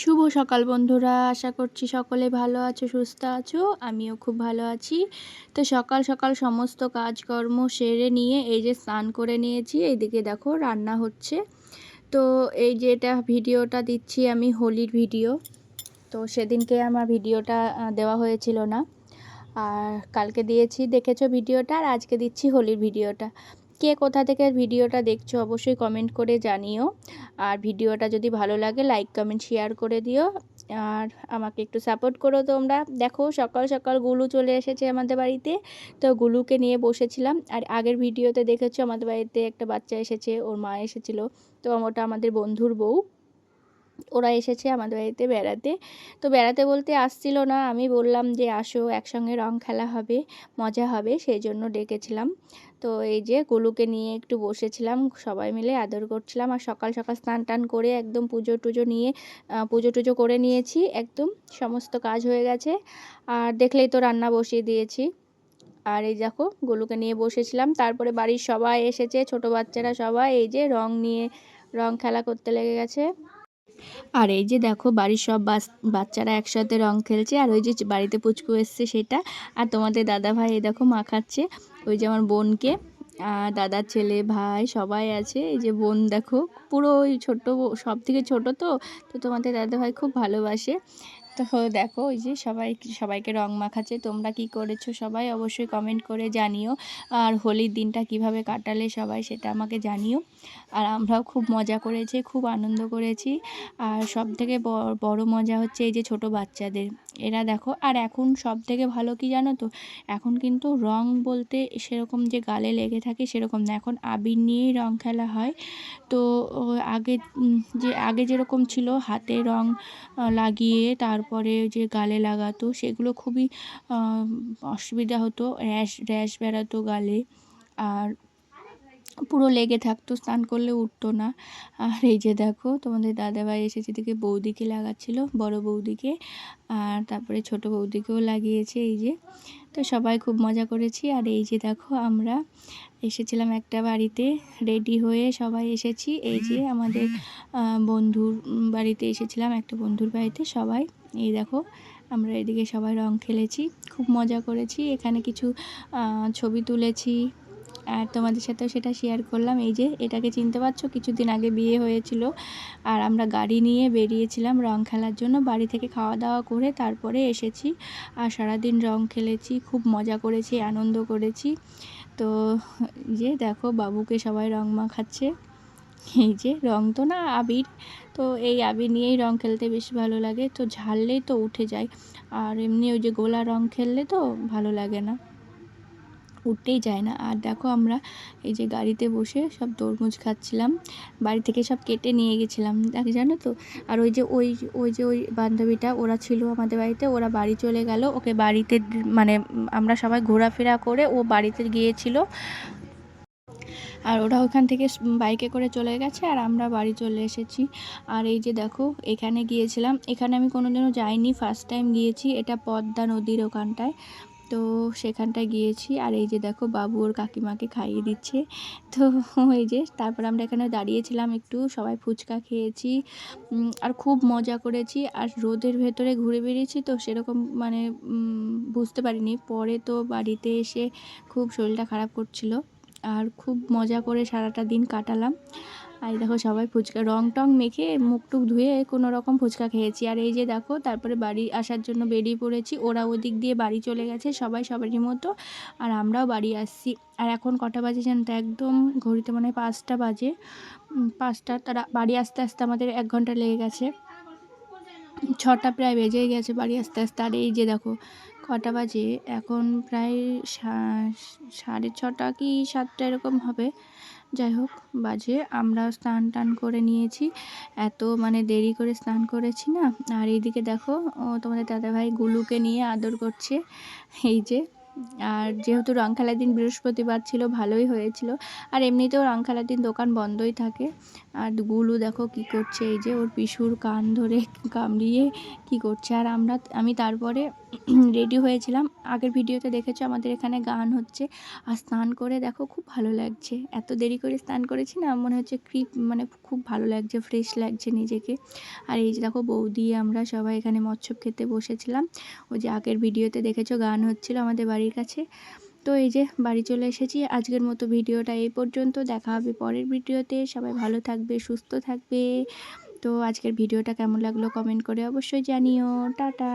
শুভ সকাল বন্ধুরা, আশা করছি সকলে ভালো আছো, সুস্থ আছো, আমিও খুব ভালো আছি। তো সকাল সকাল সমস্ত কাজকর্ম সেরে নিয়ে এই যে স্নান করে নিয়েছি, এইদিকে দেখো রান্না হচ্ছে। তো এই যে এটা ভিডিওটা দিচ্ছি আমি হোলির ভিডিও। তো সেদিনকে আমার ভিডিওটা দেওয়া হয়েছিল না। আর কালকে দিয়েছি, দেখেছ ভিডিওটা? আর আজকে দিচ্ছি হোলির ভিডিওটা। কে কোথা থেকে ভিডিওটা দেখছ অবশ্যই কমেন্ট করে জানিও। আর ভিডিওটা যদি ভালো লাগে লাইক কমেন্ট শেয়ার করে দিও। আর আমাকে একটু সাপোর্ট করো তোমরা। দেখো, সকাল সকাল গুলু চলে এসেছে আমাদের বাড়িতে। তো গুলুকে নিয়ে বসেছিলাম। আর আগের ভিডিওতে দেখেছ আমাদের বাড়িতে একটা বাচ্চা এসেছে, ওর মা এসেছিল। তো ওটা আমাদের বন্ধুর বউ। ওরা এসেছে আমাদের বাড়িতে বেড়াতে। তো বেড়াতে বলতে আসছিল না, আমি বললাম যে আসো, একসঙ্গে রং খেলা হবে, মজা হবে, সেই জন্য ডেকেছিলাম। তো এই যে গুলুকে নিয়ে একটু বসেছিলাম, সবাই মিলে আদর করছিলাম আর সকাল সকাল স্নান টান করে একদম পুজো টুজো নিয়ে পুজো টুজো করে নিয়েছি, একদম সমস্ত কাজ হয়ে গেছে। আর দেখলেই তো রান্না বসিয়ে দিয়েছি। আর এই দেখো, গুলুকে নিয়ে বসেছিলাম, তারপরে বাড়ির সবাই এসেছে, ছোট বাচ্চারা সবাই, এই যে রং নিয়ে, রং খেলা করতে লেগে গেছে। আর এই যে দেখো, বাড়ির সব বাচ্চারা একসাথে রং খেলছে, আর ওই যে বাড়িতে পুচকু এসছে সেটা, আর তোমাদের দাদা ভাই এই দেখো মাখাচ্ছে ওই যে আমার বোনকে। দাদার ছেলে, ভাই সবাই আছে। এই যে বোন দেখো, পুরো ওই ছোটো সব থেকে ছোটো তো তো তোমাদের দাদা ভাই খুব ভালোবাসে। তো দেখো, ওই যে সবাই, সবাইকে রং মাখাচ্ছে। তোমরা কি করেছ সবাই অবশ্যই কমেন্ট করে জানিও। আর হোলির দিনটা কীভাবে কাটালে সবাই সেটা আমাকে জানিও। আর আমরাও খুব মজা করেছি, খুব আনন্দ করেছি। আর সব থেকে বড় মজা হচ্ছে এই যে ছোট বাচ্চাদের। এরা দেখো, আর এখন সব থেকে ভালো কি জানো তো? এখন কিন্তু রং বলতে সেরকম যে গালে লেগে থাকে সেরকম না। এখন আবির নিয়েই রং খেলা হয়। তো আগে যে, আগে যেরকম ছিল, হাতে রং লাগিয়ে তারপরে যে গালে লাগাতো, সেগুলো খুবই অসুবিধা হতো। র্যাশ র্যাশ বেরাতো গালে। আর পুরো লেগে থাকতো, স্নান করলে উঠতো না। আর এই যে দেখো, তোমাদের দাদাভাই এসেছে দিকে বৌদিকে লাগাচ্ছিল, বড় বৌদিকে। আর তারপরে ছোট বৌদিকেও লাগিয়েছে এই যে। তো সবাই খুব মজা করেছি। আর এই যে দেখো, আমরা এসেছিলাম একটা বাড়িতে, রেডি হয়ে সবাই এসেছি। এই যে আমাদের বন্ধুর বাড়িতে এসেছিলাম, একটা বন্ধুর বাড়িতে সবাই। এই দেখো, আমরা এদিকে সবাই রং খেলেছি, খুব মজা করেছি। এখানে কিছু ছবি তুলেছি। আর তোমাদের সাথেও সেটা শেয়ার করলাম। এই যে, এটাকে চিনতে পারছ, কিছুদিন আগে বিয়ে হয়েছিল। আর আমরা গাড়ি নিয়ে বেরিয়েছিলাম রং খেলার জন্য। বাড়ি থেকে খাওয়া দাওয়া করে তারপরে এসেছি। আর সারাদিন রং খেলেছি, খুব মজা করেছি, আনন্দ করেছি। তো যে, দেখো, বাবুকে সবাই রং মাখাচ্ছে। এই যে, রং তো না, আবির। তো এই আবির নিয়েই রং খেলতে বেশি ভালো লাগে। তো ঝাড়লেই তো উঠে যায়। আর এমনি ওই যে গোলা রং খেললে তো ভালো লাগে না। উঠতেই যায় না। আর দেখো আমরা এই যে গাড়িতে বসে সব তরমুজ খাচ্ছিলাম, বাড়ি থেকে সব কেটে নিয়ে গেছিলাম। দেখ জানো তো? আর ওই যে ওই ওই যে ওই বান্ধবীটা, ওরা ছিল আমাদের বাড়িতে, ওরা বাড়ি চলে গেল। ওকে বাড়িতে মানে আমরা সবাই ঘোরাফেরা করে ও বাড়িতে গিয়েছিল। আর ওরা ওখান থেকে বাইকে করে চলে গেছে আর আমরা বাড়ি চলে এসেছি। আর এই যে দেখো, এখানে গিয়েছিলাম। এখানে আমি কোনোদিনও যাইনি ফার্স্ট টাইম গিয়েছি। এটা পদ্মা নদীর ওখানটায়। তো সেখানটায় গিয়েছি আর এই যে দেখো বাবু ওর কাকিমাকে খাইয়ে দিচ্ছে। তো এই যে তারপর আমরা এখানে দাঁড়িয়েছিলাম একটু, সবাই ফুচকা খেয়েছি আর খুব মজা করেছি। আর রোদের ভেতরে ঘুরে বেরিয়েছি তো সেরকম মানে বুঝতে পারিনি। পরে তো বাড়িতে এসে খুব শরীরটা খারাপ করছিল। আর খুব মজা করে সারাটা দিন কাটালাম। আর দেখো সবাই ফুচকা রং টং মেখে মুখ টুক ধুয়ে কোনো রকম ফুচকা খেয়েছি। আর এই যে দেখো, তারপরে বাড়ি আসার জন্য বেরিয়ে পড়েছি। ওরা ওদিক দিয়ে বাড়ি চলে গেছে সবাই সবারই মতো। আর আমরাও বাড়ি আসছি। আর এখন কটা বাজে জানো তো? একদম ঘড়িতে মনে হয় পাঁচটা বাজে। পাঁচটা। তারা বাড়ি আসতে আসতে আমাদের এক ঘণ্টা লেগে গেছে। ছটা প্রায় বেজেই গেছে বাড়ি আসতে আসতে। আর এই যে দেখো, কটা বাজে? এখন প্রায় সাড়ে ছটা কি সাতটা এরকম হবে। যাই হোক, বাজে। আমরা স্নান টান করে নিয়েছি। এত মানে দেরি করে স্নান করেছি না। আর এইদিকে দেখো, ও তোমাদের দাদাভাই গুলুকে নিয়ে আদর করছে। এই যে, আর যেহেতু রং খেলার দিন বৃহস্পতিবার ছিল, ভালোই হয়েছিল। আর এমনিতেও রং খেলার দিন দোকান বন্ধই থাকে। আর গুলু দেখো কি করছে, এই যে ওর পিসুর কান ধরে কামড়িয়ে কি করছে। আর আমরা, আমি তারপরে রেডি হয়েছিলাম। আগের ভিডিওতে দেখেছ আমাদের এখানে গান হচ্ছে। আর স্নান করে দেখো খুব ভালো লাগছে। এত দেরি করে স্নান করেছি না, মনে হচ্ছে ক্রিপ মানে খুব ভালো লাগছে ফ্রেশ লাগছে নিজেকে। আর এই যে দেখো বৌদি, আমরা সবাই এখানে মৎস্য খেতে বসেছিলাম। ওই যে আগের ভিডিওতে দেখেছ গান হচ্ছিল আমাদের বাড়ির কাছে। তো এই যে বাড়ি চলে এসেছি। আজকের মতো ভিডিওটা এই পর্যন্ত। দেখা হবে পরের ভিডিওতে। সবাই ভালো থাকবে, সুস্থ থাকবে। তো আজকের ভিডিওটা কেমন লাগল কমেন্ট করে অবশ্যই জানিও। টাটা।